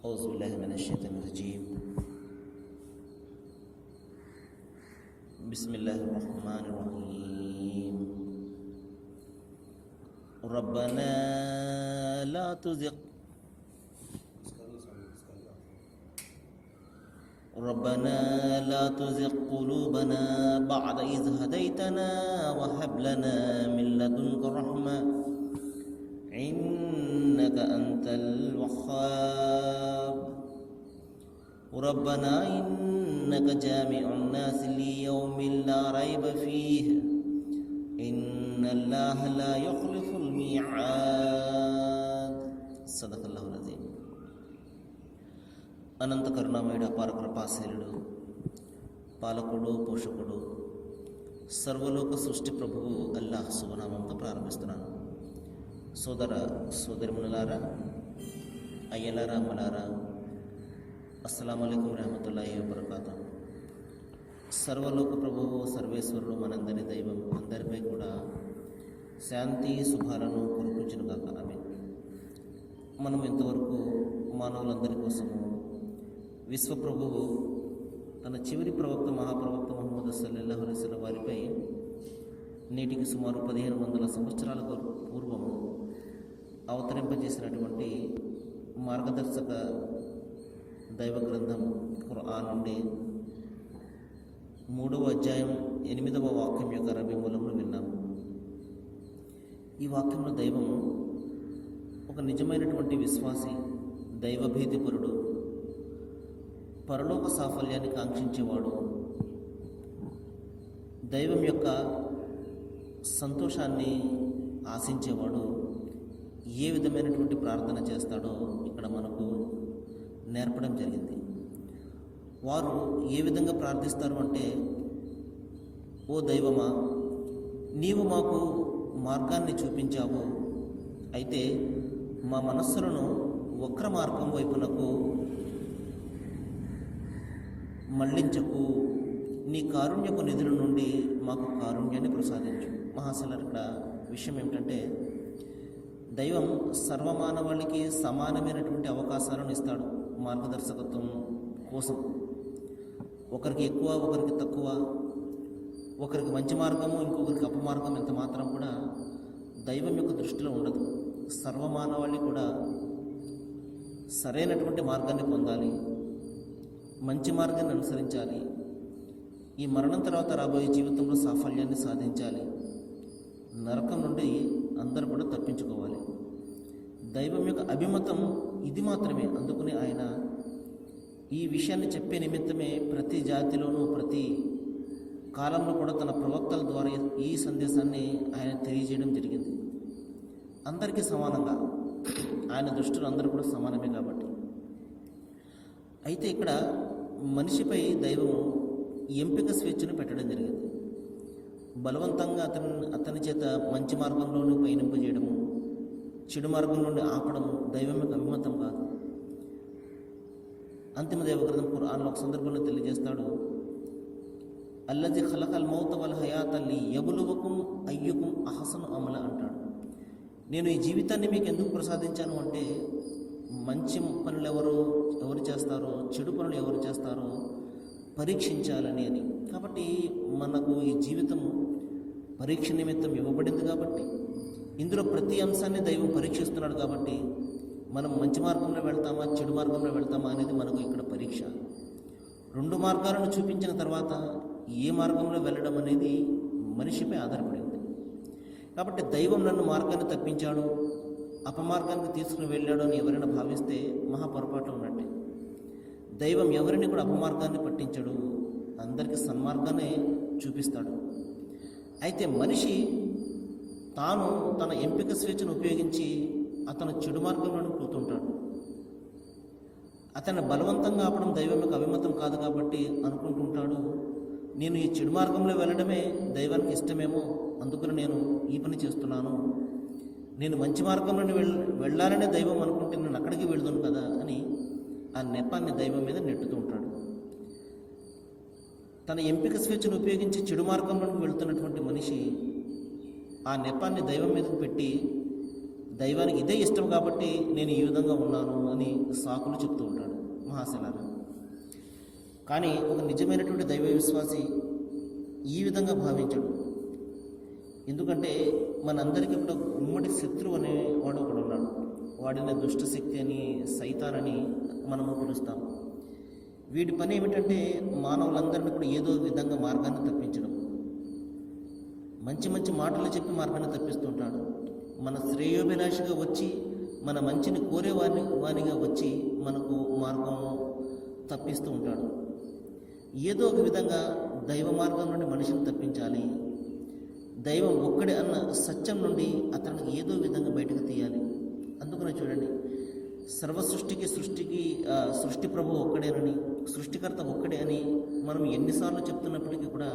أعوذ بالله من الشيطان الرجيم. بسم الله الرحمن الرحيم. ربنا لا تزغ. ربنا لا تزغ قلوبنا بعد إذ هديتنا وهب لنا من لدنك رحمة إنك أنت الوهاب ربنا إنك جامع الناس ليوم لا ريب فيه إن الله لا يخلف الميعاد صدق الله العظيم అనంత కరుణామయుడు అపార కృపాశీలుడు పాలకుడు పోషకుడు సర్వలోక సృష్టి ప్రభువు అల్లాహ్ శుభనామంతో ప్రారంభిస్తున్నాను సోదర సోదరిమునులారా అయ్యలారా అమ్మలారా అస్సలం అయికం రహమతుల్లాహి వబర్కాతు. సర్వలోక ప్రభువు సర్వేశ్వరుడు మనందరి దైవం అందరిపై కూడా శాంతి శుభాలను కురిపించును కాక ఆమె మనం ఇంతవరకు మానవులందరి కోసము విశ్వప్రభువు తన చివరి ప్రవక్త మహాప్రవక్త మహమ్మద్ సల్లల్లాహు అలైస్ల వారిపై నేటికి సుమారు పదిహేను వందల సంవత్సరాల పూర్వము అవతరింపజేసినటువంటి మార్గదర్శక దైవ గ్రంథం ఖురాన్ నుండి మూడవ అధ్యాయం ఎనిమిదవ వాక్యం యొక్క రవి మూలంలో విన్నాము ఈ వాక్యంలో దైవం ఒక నిజమైనటువంటి విశ్వాసి దైవభీతిపరుడు పరలోక సాఫల్యాన్ని కాంక్షించేవాడు. దైవం యొక్క సంతోషాన్ని ఆశించేవాడు. ఏ విధమైనటువంటి ప్రార్థన చేస్తాడో ఇక్కడ మనకు నేర్పడం జరిగింది. వారు ఏ విధంగా ప్రార్థిస్తారు అంటే ఓ దైవమా నీవు మాకు మార్గాన్ని చూపించావు. అయితే మా మనస్సులను వక్ర మార్గం వైపునకు మళ్ళించకు. నీ కారుణ్యపు నిధుల నుండి మాకు కారుణ్యాన్ని ప్రసాదించు. మహాశలర్ ఇక్కడ విషయం ఏమిటంటే దైవం సర్వమానవాళికి సమానమైనటువంటి అవకాశాలను ఇస్తాడు మార్గదర్శకత్వం కోసం. ఒకరికి ఎక్కువ ఒకరికి తక్కువ ఒకరికి మంచి మార్గము ఇంకొకరికి అపమార్గం ఎంత మాత్రం కూడా దైవం యొక్క దృష్టిలో ఉండదు. సర్వమానవాళి కూడా సరైనటువంటి మార్గాన్ని పొందాలి మంచి మార్గాన్ని అనుసరించాలి ఈ మరణం తర్వాత రాబోయే జీవితంలో సాఫల్యాన్ని సాధించాలి. నరకం నుండి అందరూ కూడా తప్పించుకోవాలి. దైవం యొక్క అభిమతం ఇది మాత్రమే. అందుకుని ఆయన ఈ విషయాన్ని చెప్పే నిమిత్తమే ప్రతి జాతిలోనూ ప్రతి కాలంలో కూడా తన ప్రవక్తల ద్వారా ఈ సందేశాన్ని ఆయన తెలియజేయడం జరిగింది. అందరికీ సమానంగా ఆయన దృష్టిలో అందరూ కూడా సమానమే కాబట్టి. అయితే ఇక్కడ మనిషిపై దైవము ఎంపిక స్వేచ్ఛను పెట్టడం జరిగింది. బలవంతంగా అతని అతని చేత మంచి మార్గంలోనే పయనింపజేయడము చెడు మార్గం నుండి ఆపడము దైవం యొక్క అభిమతం కాదు. అంతిమ దైవగ్రంథం ఖురాన్లో ఒక సందర్భంలో తెలియజేస్తాడు. అల్లది ఖలకల్ మౌత వల్ హయాత్ అల్లి యబులువకుం అయ్యుకుం అహసను అమల అంటాడు. నేను ఈ జీవితాన్ని మీకు ఎందుకు ప్రసాదించాను అంటే మంచి పనులు ఎవరు ఎవరు చేస్తారో చెడు పనులు ఎవరు చేస్తారో పరీక్షించాలని అని. కాబట్టి మనకు ఈ జీవితం పరీక్ష నిమిత్తం ఇవ్వబడింది కాబట్టి ఇందులో ప్రతి అంశాన్ని దైవం పరీక్షిస్తున్నాడు కాబట్టి మనం మంచి మార్గంలో వెళ్తామా చెడు మార్గంలో వెళ్తామా అనేది మనకు ఇక్కడ పరీక్ష. రెండు మార్గాలను చూపించిన తర్వాత ఏ మార్గంలో వెళ్ళడం అనేది మనిషిపై ఆధారపడింది. కాబట్టి దైవం నన్ను మార్గాన్ని తప్పించాడు అపమార్గానికి తీసుకుని వెళ్ళాడు అని ఎవరైనా భావిస్తే మహా పొరపాటు ఉన్నట్టే. దైవం ఎవరిని కూడా అపమార్గాన్ని పట్టించడు అందరికీ సన్మార్గాన్ని చూపిస్తాడు. అయితే మనిషి తాను తన ఎంపిక స్వేచ్ఛను ఉపయోగించి అతను చెడు మార్గంలోనే పోతుంటాడు. అతన్ని బలవంతంగా ఆపడం దైవంలోకి అభిమతం కాదు కాబట్టి అనుకుంటుంటాడు. నేను ఈ చెడు మార్గంలో వెళ్ళడమే దైవానికి ఇష్టమేమో అందుకని నేను ఈ పని చేస్తున్నాను. నేను మంచి మార్గంలోనే వెళ్ వెళ్ళాలనే దైవం అనుకుంటే నేను అక్కడికి వెళ్తాను కదా అని ఆ నెపాన్ని దైవం మీద నెట్టుతూ ఉంటాడు. తన ఎంపిక స్వేచ్ఛను ఉపయోగించి చెడు మార్గంలోకి వెళ్తున్నటువంటి మనిషి ఆ నెపాన్ని దైవం మీద పెట్టి దైవానికి ఇదే ఇష్టం కాబట్టి నేను ఈ విధంగా ఉన్నాను అని సాకులు చెప్తూ ఉంటాడు మహాశలారా కానీ ఒక నిజమైనటువంటి దైవ విశ్వాసి ఈ విధంగా భావించడు. ఎందుకంటే మనందరికీ ఇప్పుడు ఉమ్మడి శత్రువు అనే వాడు ఒకడు ఉన్నాడు. వాడిని దుష్టశక్తి అని సైతానని మనము పిలుస్తాము వీడి పని ఏమిటంటే మానవులందరినీ కూడా ఏదో విధంగా మార్గాన్ని తప్పించడం. మంచి మంచి మాటలు చెప్పి మార్గాన్ని తప్పిస్తుంటాడు. మన శ్రేయోభిలాషిగా వచ్చి మన మంచిని కోరే వారిని వానిగా వచ్చి మనకు మార్గం తప్పిస్తూ ఉంటాడు. ఏదో ఒక విధంగా దైవ మార్గం నుండి మనిషిని తప్పించాలి. దైవం ఒక్కడే అన్న సత్యం నుండి అతనికి ఏదో విధంగా బయటకు తీయాలి. అందుకనే చూడండి సర్వ సృష్టికి సృష్టికి సృష్టి ప్రభు ఒక్కడేనని సృష్టికర్త ఒక్కడే అని మనం ఎన్నిసార్లు చెప్తున్నప్పటికీ కూడా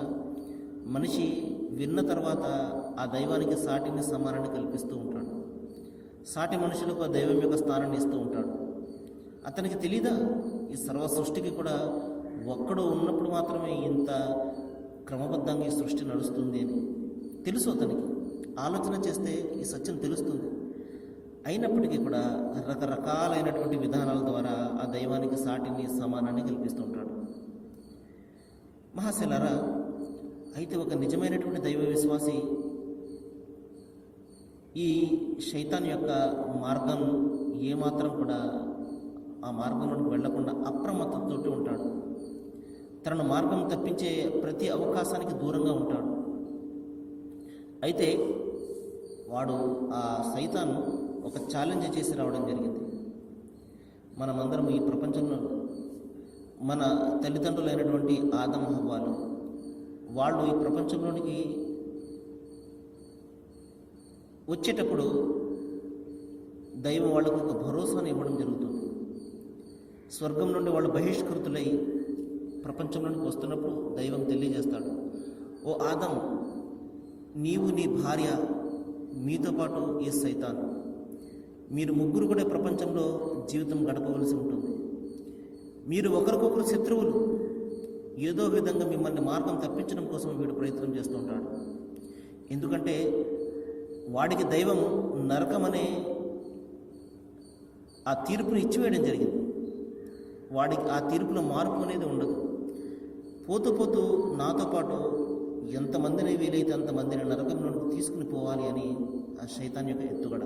మనిషి విన్న తర్వాత ఆ దైవానికి సాటిని సమానాన్ని కల్పిస్తూ ఉంటాడు. సాటి మనుషులకు ఆ దైవం యొక్క స్థానాన్ని ఇస్తూ ఉంటాడు. అతనికి తెలీదా? ఈ సర్వ సృష్టికి కూడా ఒక్కడు ఉన్నప్పుడు మాత్రమే ఇంత క్రమబద్ధంగా ఈ సృష్టి నడుస్తుంది అని. తెలుసు అతనికి. ఆలోచన చేస్తే ఈ సత్యం తెలుస్తుంది. అయినప్పటికీ కూడా రకరకాలైనటువంటి విధానాల ద్వారా ఆ దైవానికి సాటిని సమానాన్ని కల్పిస్తుంటాడు మహాశలరా అయితే ఒక నిజమైనటువంటి దైవ విశ్వాసి ఈ శైతాన్ యొక్క మార్గం ఏమాత్రం కూడా ఆ మార్గంలోకి వెళ్ళకుండా అప్రమత్తతోటి ఉంటాడు. తనను మార్గం తప్పించే ప్రతి అవకాశానికి దూరంగా ఉంటాడు. అయితే వాడు ఆ సైతాను ఒక ఛాలెంజ్ చేసి రావడం జరిగింది. మనమందరం ఈ ప్రపంచంలో మన తల్లిదండ్రులైనటువంటి ఆదం హవ్వాలు వాళ్ళు ఈ ప్రపంచంలోనికి వచ్చేటప్పుడు దైవం వాళ్ళకు ఒక భరోసాను ఇవ్వడం జరుగుతుంది. స్వర్గం నుండి వాళ్ళు బహిష్కృతులై ప్రపంచంలోనికి వస్తున్నప్పుడు దైవం తెలియజేస్తాడు. ఓ ఆదం నీవు నీ భార్య మీతో పాటు ఈ సైతాన్. మీరు ముగ్గురు కూడా ప్రపంచంలో జీవితం గడపవలసి ఉంటుంది. మీరు ఒకరికొకరు శత్రువులు. ఏదో విధంగా మిమ్మల్ని మార్గం తప్పించడం కోసం వీడు ప్రయత్నం చేస్తూ ఉంటాడు. ఎందుకంటే వాడికి దైవం నరకమనే ఆ తీర్పును ఇచ్చివేయడం జరిగింది. వాడికి ఆ తీర్పులో మార్పు అనేది ఉండదు. పోతూ పోతూ నాతో పాటు ఎంతమందిని వీలైతే అంతమందిని నరకం నుండి తీసుకుని పోవాలి అని ఆ శైతాన్ యొక్క ఎత్తుగడ.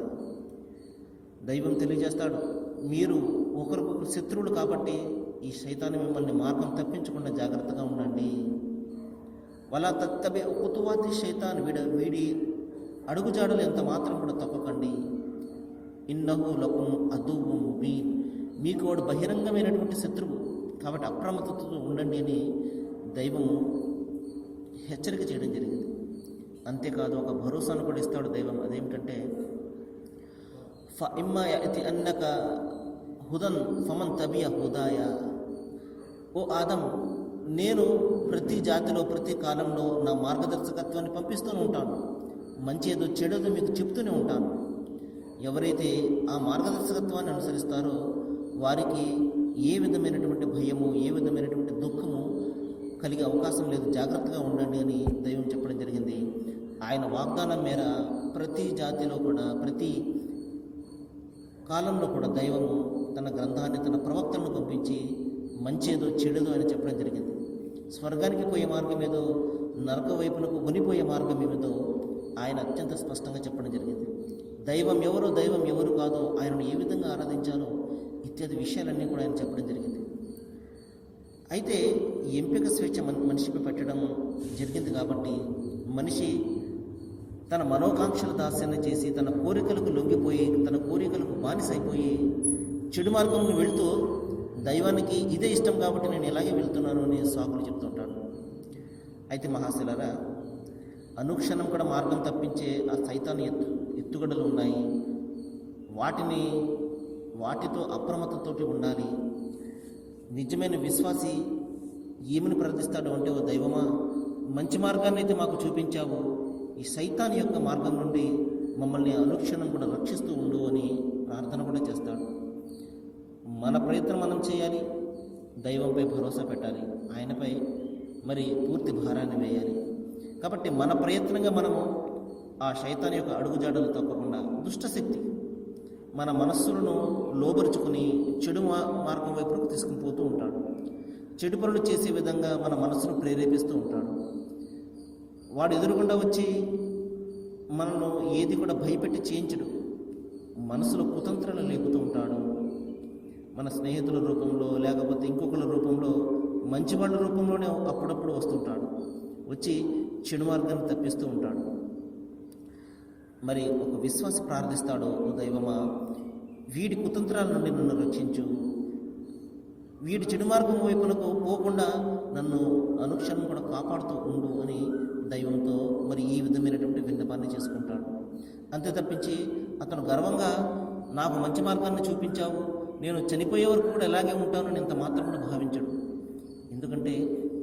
దైవం తెలియజేస్తాడు. మీరు ఒకరికొకరు శత్రువులు కాబట్టి ఈ శైతాన్ని మిమ్మల్ని మార్గం తప్పించకుండా జాగ్రత్తగా ఉండండి. వలా తత్తబే కుతువాతి శైతాన్ వీడ వీడి అడుగుజాడలు ఎంత మాత్రం కూడా తప్పకండి. ఇన్నహు లకుం అదువు ముబీన్. మీకు వాడు బహిరంగమైనటువంటి శత్రువు కాబట్టి అప్రమత్తతో ఉండండి అని దైవము హెచ్చరిక చేయడం జరిగింది. అంతేకాదు ఒక భరోసాను కూడా ఇస్తాడు దైవం. అదేమిటంటే ఫ ఇమ్మా యతి అన్నక హుదన్ ఫమన్ తబియ హుదాయ ఓ ఆదం నేను ప్రతి జాతిలో ప్రతి కాలంలో నా మార్గదర్శకత్వాన్ని పంపిస్తూనే ఉంటాను. మంచి ఏదో చెడేదో మీకు చెప్తూనే ఉంటాను. ఎవరైతే ఆ మార్గదర్శకత్వాన్ని అనుసరిస్తారో వారికి ఏ విధమైనటువంటి భయము ఏ విధమైనటువంటి దుఃఖము కలిగే అవకాశం లేదు. జాగ్రత్తగా ఉండండి అని దైవం చెప్పడం జరిగింది. ఆయన వాగ్దానం మేర ప్రతి జాతిలో కూడా ప్రతి కాలంలో కూడా దైవము తన గ్రంథాన్ని తన ప్రవక్తలను పంపించి మంచేదో చెడుదో అని చెప్పడం జరిగింది. స్వర్గానికి పోయే మార్గం ఏదో నరక వైపునకు కొనిపోయే మార్గం ఏమిటో ఆయన అత్యంత స్పష్టంగా చెప్పడం జరిగింది. దైవం ఎవరో దైవం ఎవరు కాదో ఆయనను ఏ విధంగా ఆరాధించాలో ఇత్యాది విషయాలన్నీ కూడా ఆయన చెప్పడం జరిగింది. అయితే ఎంపిక స్వేచ్ఛ మనిషిపై పెట్టడం జరిగింది కాబట్టి మనిషి తన మనోకాంక్షల దాస్యాన్ని చేసి తన కోరికలకు లొంగిపోయి తన కోరికలకు బానిసైపోయి చెడు మార్గంలో వెళుతూ దైవానికి ఇదే ఇష్టం కాబట్టి నేను ఇలాగే వెళ్తున్నాను అని సాకులు చెప్తుంటాడు. అయితే మహాశిలరా అనుక్షణం కూడా మార్గం తప్పించే ఆ సైతాన్ని ఎత్తు ఎత్తుగడలు ఉన్నాయి. వాటిని వాటితో అప్రమత్తతోటి ఉండాలి. నిజమైన విశ్వాసి ఏమని ప్రార్థిస్తాడు అంటే ఓ దైవమా మంచి మార్గాన్ని అయితే మాకు చూపించావు. ఈ సైతాన్ యొక్క మార్గం నుండి మమ్మల్ని అనుక్షణం కూడా రక్షిస్తూ ఉండు అని ప్రార్థన కూడా చేస్తాడు. మన ప్రయత్నం మనం చేయాలి. దైవంపై భరోసా పెట్టాలి. ఆయనపై మరి పూర్తి భారాన్ని వేయాలి. కాబట్టి మన ప్రయత్నంగా మనము ఆ శైతాన్ యొక్క అడుగుజాడలు తప్పకుండా దుష్టశక్తి మన మనస్సులను లోబరుచుకుని చెడు మా మార్గం వైపుకు తీసుకుని పోతూ ఉంటాడు. చెడు పనులు చేసే విధంగా మన మనసును ప్రేరేపిస్తూ ఉంటాడు. వాడు ఎదురుగుండా వచ్చి మనను ఏది కూడా భయపెట్టి చేయించడు. మనసులో కుతంత్రాలు లేపుతూ ఉంటాడు. మన స్నేహితుల రూపంలో లేకపోతే ఇంకొకళ్ళ రూపంలో మంచి వాళ్ళ రూపంలోనే అప్పుడప్పుడు వస్తుంటాడు. వచ్చి చెడు మార్గాన్ని తప్పిస్తూ ఉంటాడు. మరి ఒక విశ్వాసి ప్రార్థిస్తాడు "ఓ దైవమా వీడి కుతంత్రాల నుండి నన్ను రక్షించు. వీడి చెడు మార్గం వైపునకు పోకుండా నన్ను అనుక్షణం కూడా కాపాడుతూ ఉండు అని దైవంతో మరి ఈ విధమైనటువంటి విన్నపాన్ని చేసుకుంటాడు. అంతే తప్పించి అతను గర్వంగా నాకు మంచి మార్గాన్ని చూపించావు. నేను చనిపోయే వరకు కూడా ఎలాగే ఉంటానని ఇంత మాత్రం భావించడు. ఎందుకంటే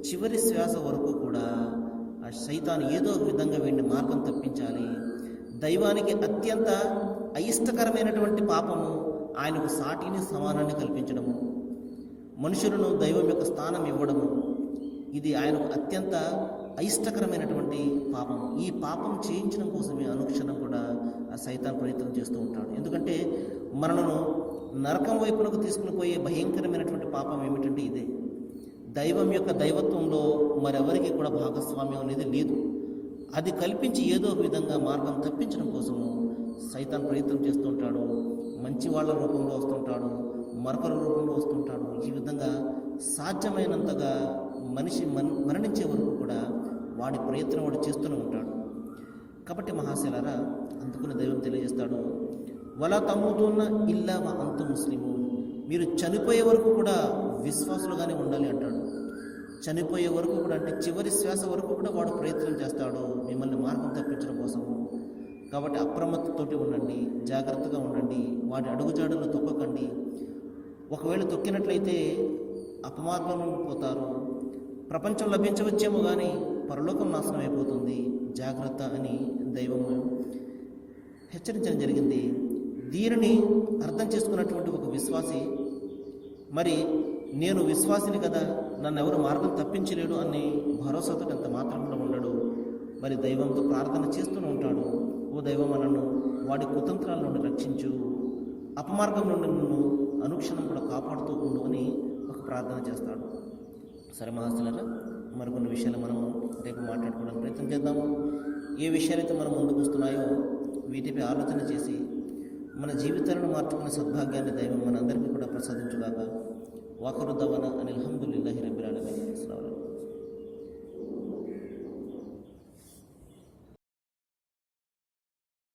చివరి శ్వాస వరకు కూడా ఆ సైతాన్ ఏదో ఒక విధంగా వీడిని మార్గం తప్పించాలి. దైవానికి అత్యంత అయిష్టకరమైనటువంటి పాపము ఆయనకు సాటిని సమానాన్ని కల్పించడము. మనుషులను దైవం యొక్క స్థానం ఇవ్వడము. ఇది ఆయనకు అత్యంత అయిష్టకరమైనటువంటి పాపం. ఈ పాపం చేయించడం కోసమే అనుక్షణం కూడా ఆ సైతాన్ ప్రయత్నం చేస్తూ ఉంటాడు. ఎందుకంటే మనలను నరకం వైపునకు తీసుకుని పోయే భయంకరమైనటువంటి పాపం ఏమిటంటే ఇదే. దైవం యొక్క దైవత్వంలో మరెవరికి కూడా భాగస్వామ్యం అనేది లేదు. అది కల్పించి ఏదో ఒక విధంగా మార్గం తప్పించడం కోసము సైతాన్ ప్రయత్నం చేస్తుంటాడు మంచి వాళ్ళ రూపంలో వస్తుంటాడు మరొకరి రూపంలో వస్తుంటాడు. ఈ విధంగా సాధ్యమైనంతగా మనిషి మన్ మరణించే వరకు కూడా వాడి ప్రయత్నం వాడు చేస్తూనే ఉంటాడు. కాబట్టి మహాశిలారా అందుకుని దైవం తెలియజేస్తాడు వల తమ్ముతున్న ఇల్లా మా అంత ముస్లిము మీరు చనిపోయే వరకు కూడా విశ్వాసులుగానే ఉండాలి అంటాడు. చనిపోయే వరకు కూడా అంటే చివరి శ్వాస వరకు కూడా వాడు ప్రయత్నం చేస్తాడు మిమ్మల్ని మార్గం తప్పించడం కోసము. కాబట్టి అప్రమత్తతోటి ఉండండి జాగ్రత్తగా ఉండండి వాడి అడుగుజాడలు తొక్కకండి. ఒకవేళ తొక్కినట్లయితే అపమార్గంలో పోతారు. ప్రపంచం లభించవచ్చేమో కానీ పరలోకం నాశనం అయిపోతుంది జాగ్రత్త అని దైవము హెచ్చరించడం జరిగింది. దీనిని అర్థం చేసుకున్నటువంటి ఒక విశ్వాసి మరి నేను విశ్వాసిని కదా నన్ను ఎవరు మార్గం తప్పించలేడు అని భరోసాతో ఎంత మాత్రం ఉండడు. మరి దైవంతో ప్రార్థన చేస్తూనే ఉంటాడు. ఓ దైవం నన్ను వాడి కుతంత్రాల నుండి రక్షించు. అపమార్గం నుండి నన్ను అనుక్షణం కూడా కాపాడుతూ ఉండు అని ఒక ప్రార్థన చేస్తాడు. సరే మహాస్తులరా మరికొన్ని విషయాలు మనము రేపు మాట్లాడుకోవడానికి ప్రయత్నం చేద్దాము. ఏ విషయాలైతే మనం ముందుకు వస్తున్నాయో వీటిపై ఆలోచన చేసి మన జీవితాలను మార్చుకునే సద్భాగ్యాన్ని దైవం మనందరికీ కూడా ప్రసాదించుగాక. వాకరుద్దవన అని అల్హమ్దుల్లాహి రబ్బిల్